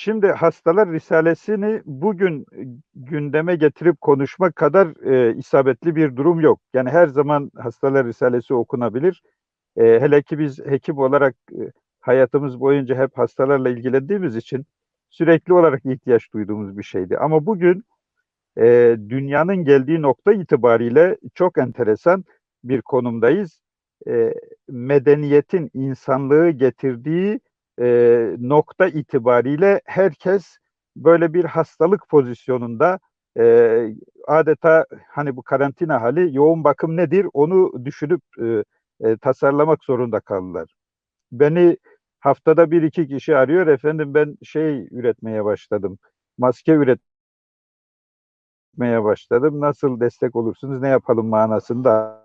Şimdi Hastalar Risalesini bugün gündeme getirip konuşmak kadar e, isabetli bir durum yok. Yani her zaman Hastalar Risalesi okunabilir. E, hele ki biz hekim olarak e, hayatımız boyunca hep hastalarla ilgilendiğimiz için sürekli olarak ihtiyaç duyduğumuz bir şeydi. Ama bugün e, dünyanın geldiği nokta itibariyle çok enteresan bir konumdayız. E, medeniyetin insanlığı getirdiği e, nokta itibariyle herkes böyle bir hastalık pozisyonunda e, adeta hani bu karantina hali yoğun bakım nedir onu düşünüp e, e, tasarlamak zorunda kaldılar. Beni haftada bir iki kişi arıyor efendim ben şey üretmeye başladım maske üretmeye başladım nasıl destek olursunuz ne yapalım manasında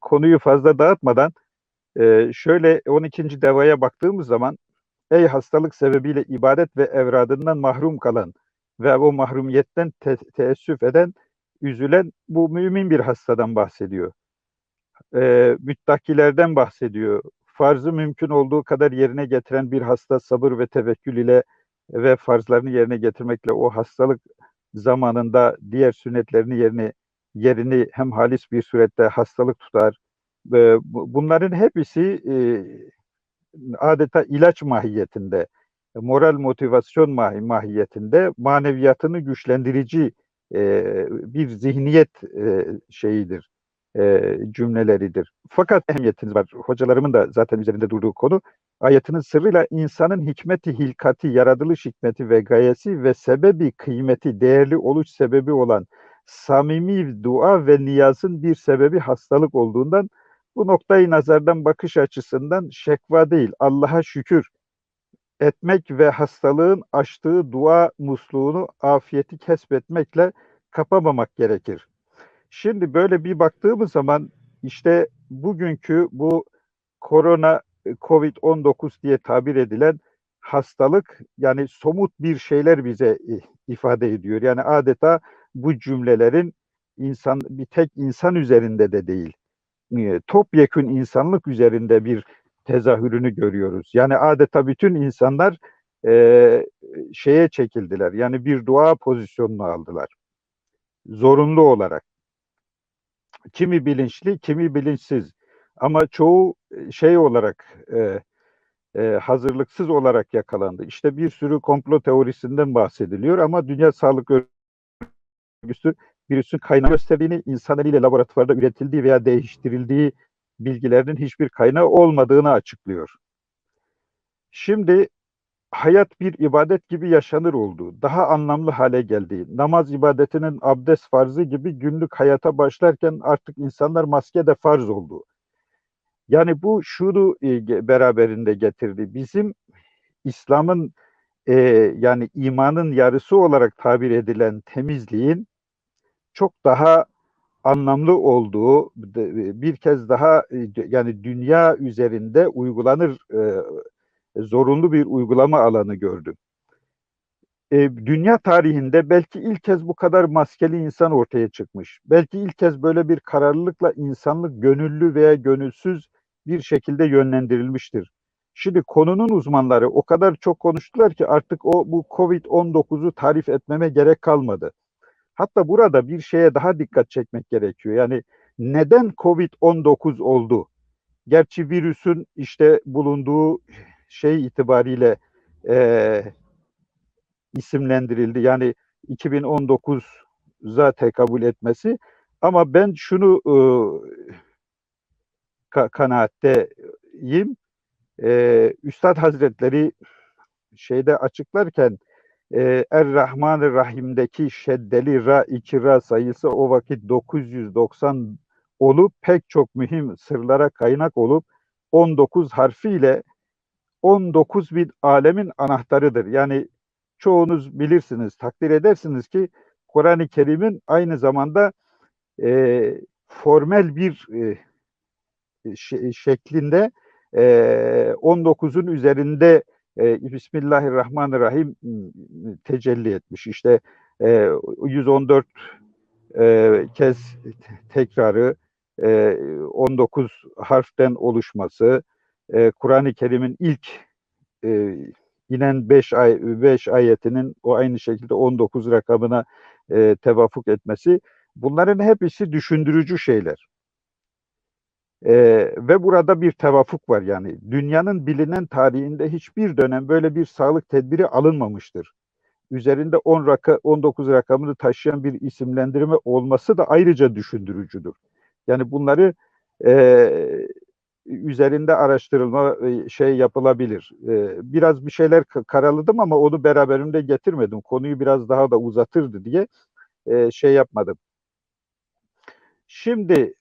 konuyu fazla dağıtmadan e, şöyle 12. devaya baktığımız zaman ey hastalık sebebiyle ibadet ve evradından mahrum kalan ve o mahrumiyetten te teessüf eden, üzülen bu mümin bir hastadan bahsediyor. E, müttakilerden bahsediyor. Farzı mümkün olduğu kadar yerine getiren bir hasta sabır ve tevekkül ile ve farzlarını yerine getirmekle o hastalık zamanında diğer sünnetlerini yerine yerini hem halis bir surette hastalık tutar. E, bunların hepsi e, adeta ilaç mahiyetinde, moral motivasyon mah mahiyetinde maneviyatını güçlendirici e, bir zihniyet e, şeyidir, e, cümleleridir. Fakat ehemmiyetiniz var. Hocalarımın da zaten üzerinde durduğu konu. Ayetinin sırrıyla insanın hikmeti, hilkati, yaratılış hikmeti ve gayesi ve sebebi, kıymeti, değerli oluş sebebi olan samimi dua ve niyazın bir sebebi hastalık olduğundan bu noktayı nazardan bakış açısından şekva değil, Allah'a şükür etmek ve hastalığın açtığı dua musluğunu afiyeti kesbetmekle kapamamak gerekir. Şimdi böyle bir baktığımız zaman işte bugünkü bu korona COVID-19 diye tabir edilen hastalık yani somut bir şeyler bize ifade ediyor. Yani adeta bu cümlelerin insan bir tek insan üzerinde de değil. E, topyekün insanlık üzerinde bir tezahürünü görüyoruz. Yani adeta bütün insanlar e, şeye çekildiler. Yani bir dua pozisyonunu aldılar. Zorunlu olarak. Kimi bilinçli, kimi bilinçsiz. Ama çoğu e, şey olarak e, e, hazırlıksız olarak yakalandı. İşte bir sürü komplo teorisinden bahsediliyor ama Dünya Sağlık Örgütü virüsün kaynağı gösterdiğini, insan eliyle laboratuvarda üretildiği veya değiştirildiği bilgilerinin hiçbir kaynağı olmadığını açıklıyor. Şimdi hayat bir ibadet gibi yaşanır oldu. Daha anlamlı hale geldi. Namaz ibadetinin abdest farzı gibi günlük hayata başlarken artık insanlar maske de farz oldu. Yani bu şunu e, beraberinde getirdi. Bizim İslam'ın e, yani imanın yarısı olarak tabir edilen temizliğin çok daha anlamlı olduğu bir kez daha yani dünya üzerinde uygulanır e, zorunlu bir uygulama alanı gördüm. E, dünya tarihinde belki ilk kez bu kadar maskeli insan ortaya çıkmış. Belki ilk kez böyle bir kararlılıkla insanlık gönüllü veya gönülsüz bir şekilde yönlendirilmiştir. Şimdi konunun uzmanları o kadar çok konuştular ki artık o bu Covid-19'u tarif etmeme gerek kalmadı. Hatta burada bir şeye daha dikkat çekmek gerekiyor. Yani neden Covid-19 oldu? Gerçi virüsün işte bulunduğu şey itibariyle e, isimlendirildi. Yani 2019'a tekabül etmesi. Ama ben şunu e, ka kanaatteyim. E, Üstad Hazretleri şeyde açıklarken e, Er-Rahman Rahim'deki şeddeli ra iki ra sayısı o vakit 990 olup pek çok mühim sırlara kaynak olup 19 harfiyle 19 bin alemin anahtarıdır. Yani çoğunuz bilirsiniz, takdir edersiniz ki Kur'an-ı Kerim'in aynı zamanda e, formel bir e, şeklinde e, 19'un üzerinde e, Bismillahirrahmanirrahim tecelli etmiş. İşte e, 114 e, kez tekrarı, e, 19 harften oluşması, e, Kur'an-ı Kerim'in ilk e, inen 5 ay 5 ayetinin o aynı şekilde 19 rakamına e, tevafuk etmesi bunların hepsi düşündürücü şeyler. E, ve burada bir tevafuk var yani dünyanın bilinen tarihinde hiçbir dönem böyle bir sağlık tedbiri alınmamıştır. Üzerinde 10 raka, 19 rakamını taşıyan bir isimlendirme olması da ayrıca düşündürücüdür. Yani bunları e, üzerinde araştırılma şey yapılabilir. Biraz bir şeyler karaladım ama onu beraberimde getirmedim. Konuyu biraz daha da uzatırdı diye şey yapmadım. Şimdi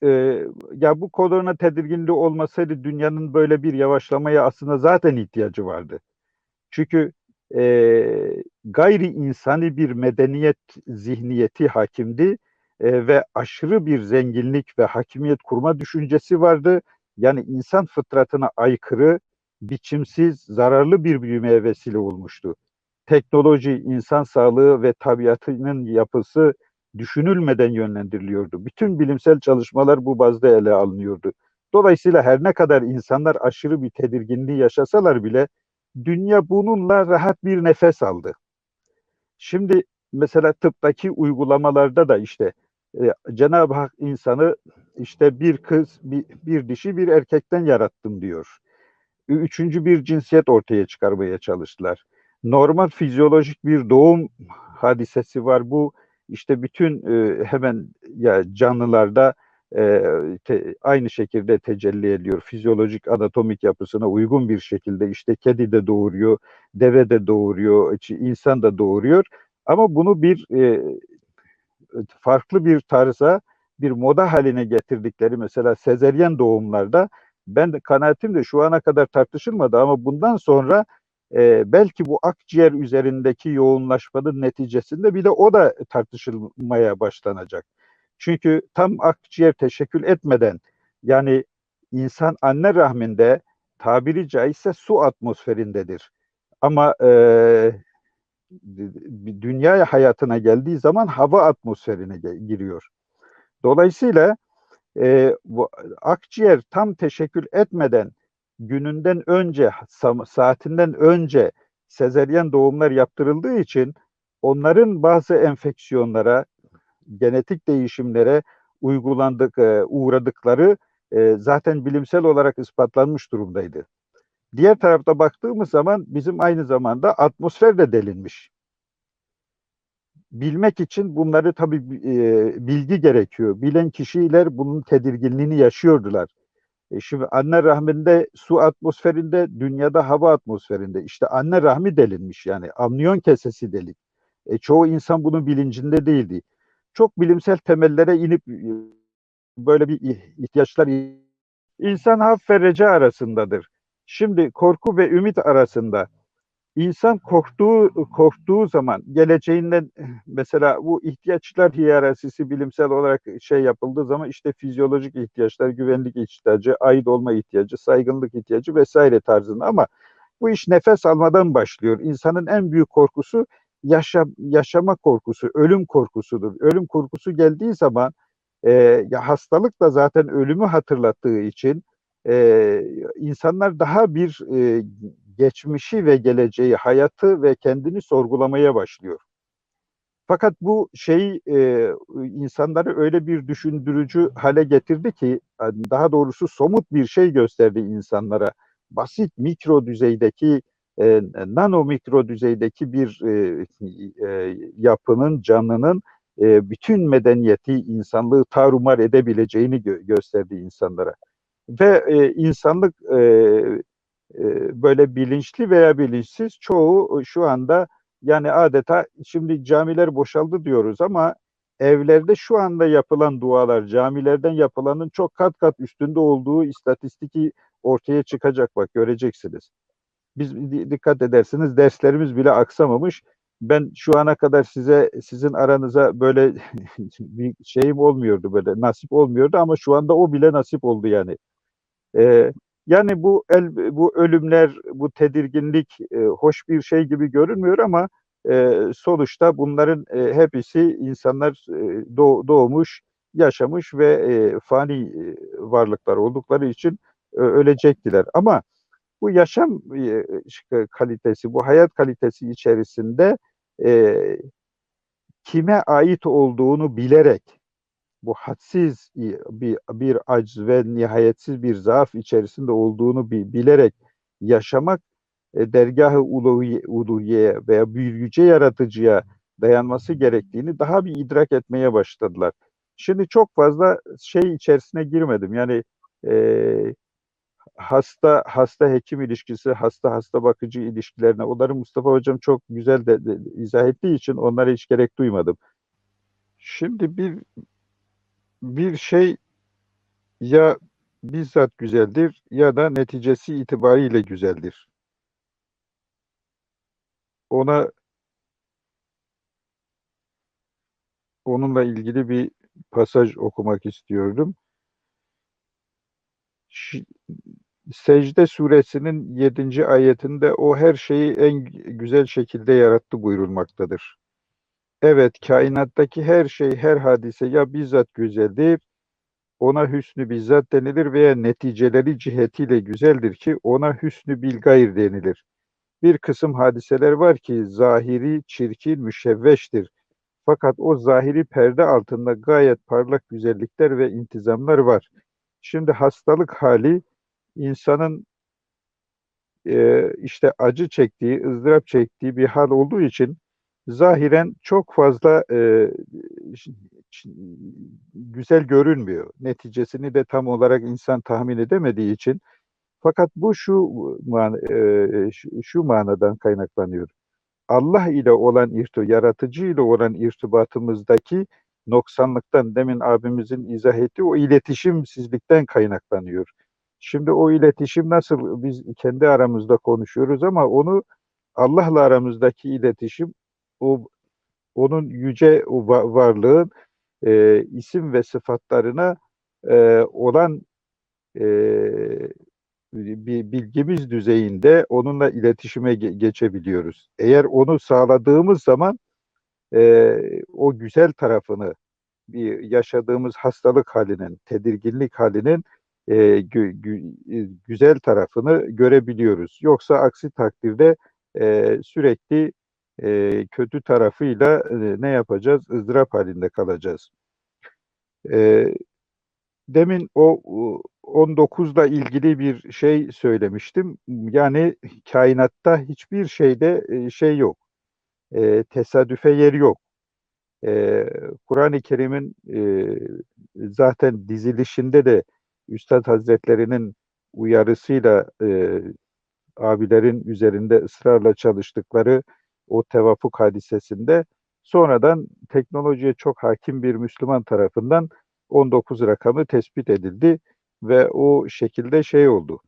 ya bu korona tedirginliği olmasaydı dünyanın böyle bir yavaşlamaya aslında zaten ihtiyacı vardı. Çünkü e, gayri insani bir medeniyet zihniyeti hakimdi e, ve aşırı bir zenginlik ve hakimiyet kurma düşüncesi vardı yani insan fıtratına aykırı, biçimsiz, zararlı bir büyümeye vesile olmuştu. Teknoloji, insan sağlığı ve tabiatının yapısı düşünülmeden yönlendiriliyordu. Bütün bilimsel çalışmalar bu bazda ele alınıyordu. Dolayısıyla her ne kadar insanlar aşırı bir tedirginliği yaşasalar bile dünya bununla rahat bir nefes aldı. Şimdi mesela tıptaki uygulamalarda da işte e, Cenab-ı Hak insanı işte bir kız, bir, bir dişi, bir erkekten yarattım diyor. Üçüncü bir cinsiyet ortaya çıkarmaya çalıştılar. Normal fizyolojik bir doğum hadisesi var. Bu işte bütün e, hemen ya canlılarda e, te, aynı şekilde tecelli ediyor. Fizyolojik anatomik yapısına uygun bir şekilde işte kedi de doğuruyor, deve de doğuruyor, insan da doğuruyor. Ama bunu bir e, farklı bir tarza bir moda haline getirdikleri mesela sezeryen doğumlarda ben de kanaatim de şu ana kadar tartışılmadı ama bundan sonra e, belki bu akciğer üzerindeki yoğunlaşmanın neticesinde bile o da tartışılmaya başlanacak. Çünkü tam akciğer teşekkül etmeden yani insan anne rahminde tabiri caizse su atmosferindedir. Ama e, dünya hayatına geldiği zaman hava atmosferine giriyor. Dolayısıyla e, bu akciğer tam teşekkül etmeden gününden önce, saatinden önce sezeryen doğumlar yaptırıldığı için onların bazı enfeksiyonlara, genetik değişimlere uygulandık, e, uğradıkları e, zaten bilimsel olarak ispatlanmış durumdaydı. Diğer tarafta baktığımız zaman bizim aynı zamanda atmosfer de delinmiş. Bilmek için bunları tabii e, bilgi gerekiyor. Bilen kişiler bunun tedirginliğini yaşıyordular. E şimdi anne rahminde su atmosferinde, dünyada hava atmosferinde. İşte anne rahmi delinmiş yani amniyon kesesi delik. E, çoğu insan bunun bilincinde değildi. Çok bilimsel temellere inip e, böyle bir ihtiyaçlar insan haf ve reca arasındadır. Şimdi korku ve ümit arasında insan korktuğu korktuğu zaman geleceğinden mesela bu ihtiyaçlar hiyerarşisi bilimsel olarak şey yapıldığı zaman işte fizyolojik ihtiyaçlar, güvenlik ihtiyacı, ait olma ihtiyacı, saygınlık ihtiyacı vesaire tarzında ama bu iş nefes almadan başlıyor. İnsanın en büyük korkusu yaşa, yaşama korkusu, ölüm korkusudur. Ölüm korkusu geldiği zaman e, ya hastalık da zaten ölümü hatırlattığı için e, insanlar daha bir e, geçmişi ve geleceği, hayatı ve kendini sorgulamaya başlıyor. Fakat bu şey e, insanları öyle bir düşündürücü hale getirdi ki, daha doğrusu somut bir şey gösterdi insanlara. Basit mikro düzeydeki, e, nano mikro düzeydeki bir e, e, yapının, canlının e, bütün medeniyeti, insanlığı tarumar edebileceğini gö- gösterdi insanlara ve e, insanlık e, böyle bilinçli veya bilinçsiz çoğu şu anda yani adeta şimdi camiler boşaldı diyoruz ama evlerde şu anda yapılan dualar camilerden yapılanın çok kat kat üstünde olduğu istatistiki ortaya çıkacak bak göreceksiniz. Biz dikkat edersiniz derslerimiz bile aksamamış. Ben şu ana kadar size sizin aranıza böyle bir şeyim olmuyordu böyle nasip olmuyordu ama şu anda o bile nasip oldu yani. E, yani bu el, bu ölümler, bu tedirginlik e, hoş bir şey gibi görünmüyor ama e, sonuçta bunların e, hepsi insanlar e, doğ, doğmuş, yaşamış ve e, fani e, varlıklar oldukları için e, ölecektiler. Ama Bu yaşam e, kalitesi, bu hayat kalitesi içerisinde e, kime ait olduğunu bilerek bu hadsiz bir, bir acz ve nihayetsiz bir zaaf içerisinde olduğunu bi- bilerek yaşamak e, dergah-ı uluhiye- uluhiyeye veya bir yüce yaratıcıya dayanması gerektiğini daha bir idrak etmeye başladılar. Şimdi çok fazla şey içerisine girmedim. Yani e, hasta hasta hekim ilişkisi, hasta hasta bakıcı ilişkilerine onları Mustafa Hocam çok güzel de, de- izah ettiği için onlara hiç gerek duymadım. Şimdi bir bir şey ya bizzat güzeldir ya da neticesi itibariyle güzeldir. Ona onunla ilgili bir pasaj okumak istiyorum. Şi- Secde suresinin 7. ayetinde o her şeyi en güzel şekilde yarattı buyurulmaktadır. Evet, kainattaki her şey, her hadise ya bizzat güzeldir, ona hüsnü bizzat denilir veya neticeleri cihetiyle güzeldir ki ona hüsnü bil gayr denilir. Bir kısım hadiseler var ki zahiri, çirkin, müşevveştir. Fakat o zahiri perde altında gayet parlak güzellikler ve intizamlar var. Şimdi hastalık hali insanın e, işte acı çektiği, ızdırap çektiği bir hal olduğu için zahiren çok fazla e, güzel görünmüyor. Neticesini de tam olarak insan tahmin edemediği için. Fakat bu şu man e, şu manadan kaynaklanıyor. Allah ile olan irti, yaratıcı ile olan irtibatımızdaki noksanlıktan demin abimizin izah ettiği o iletişimsizlikten kaynaklanıyor. Şimdi o iletişim nasıl biz kendi aramızda konuşuyoruz ama onu Allah'la aramızdaki iletişim o onun yüce varlığın e, isim ve sıfatlarına e, olan e, bilgimiz düzeyinde onunla iletişime ge- geçebiliyoruz. Eğer onu sağladığımız zaman e, o güzel tarafını bir yaşadığımız hastalık halinin, tedirginlik halinin e, gü- gü- e, güzel tarafını görebiliyoruz. Yoksa aksi takdirde e, sürekli e, kötü tarafıyla e, ne yapacağız? ızdırap halinde kalacağız. E, demin o o 19'la ilgili bir şey söylemiştim. Yani kainatta hiçbir şeyde e, şey yok. E, tesadüfe yer yok. E, Kur'an-ı Kerim'in e, zaten dizilişinde de Üstad Hazretlerinin uyarısıyla e, abilerin üzerinde ısrarla çalıştıkları o tevafuk hadisesinde sonradan teknolojiye çok hakim bir Müslüman tarafından 19 rakamı tespit edildi ve o şekilde şey oldu.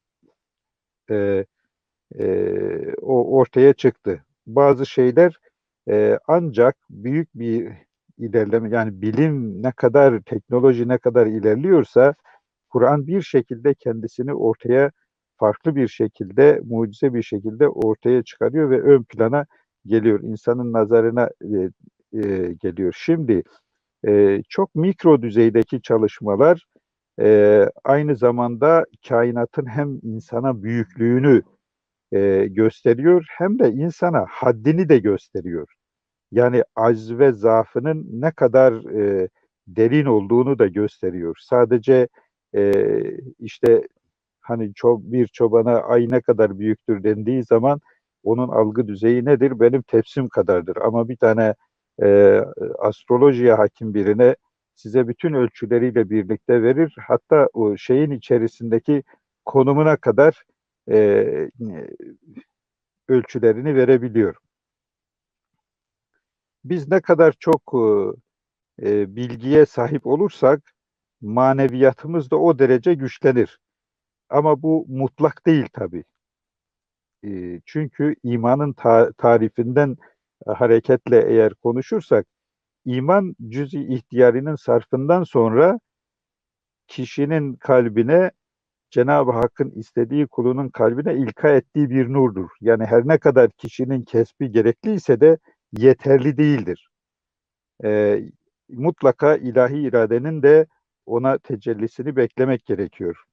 E, e, o ortaya çıktı. Bazı şeyler e, ancak büyük bir ilerleme yani bilim ne kadar teknoloji ne kadar ilerliyorsa Kur'an bir şekilde kendisini ortaya farklı bir şekilde mucize bir şekilde ortaya çıkarıyor ve ön plana geliyor. insanın nazarına e, e, geliyor. Şimdi e, çok mikro düzeydeki çalışmalar e, aynı zamanda kainatın hem insana büyüklüğünü e, gösteriyor hem de insana haddini de gösteriyor. Yani acz ve zaafının ne kadar e, derin olduğunu da gösteriyor. Sadece e, işte hani ço bir çobana ay ne kadar büyüktür dendiği zaman onun algı düzeyi nedir? Benim tepsim kadardır. Ama bir tane e, astrolojiye hakim birine size bütün ölçüleriyle birlikte verir. Hatta o şeyin içerisindeki konumuna kadar e, ölçülerini verebiliyor. Biz ne kadar çok e, bilgiye sahip olursak maneviyatımız da o derece güçlenir. Ama bu mutlak değil tabii. E, çünkü imanın ta- tarifinden hareketle eğer konuşursak iman cüz-i ihtiyarının sarfından sonra kişinin kalbine Cenab-ı Hakk'ın istediği kulunun kalbine ilka ettiği bir nurdur. Yani her ne kadar kişinin kesbi gerekliyse de yeterli değildir. Ee, mutlaka ilahi iradenin de ona tecellisini beklemek gerekiyor.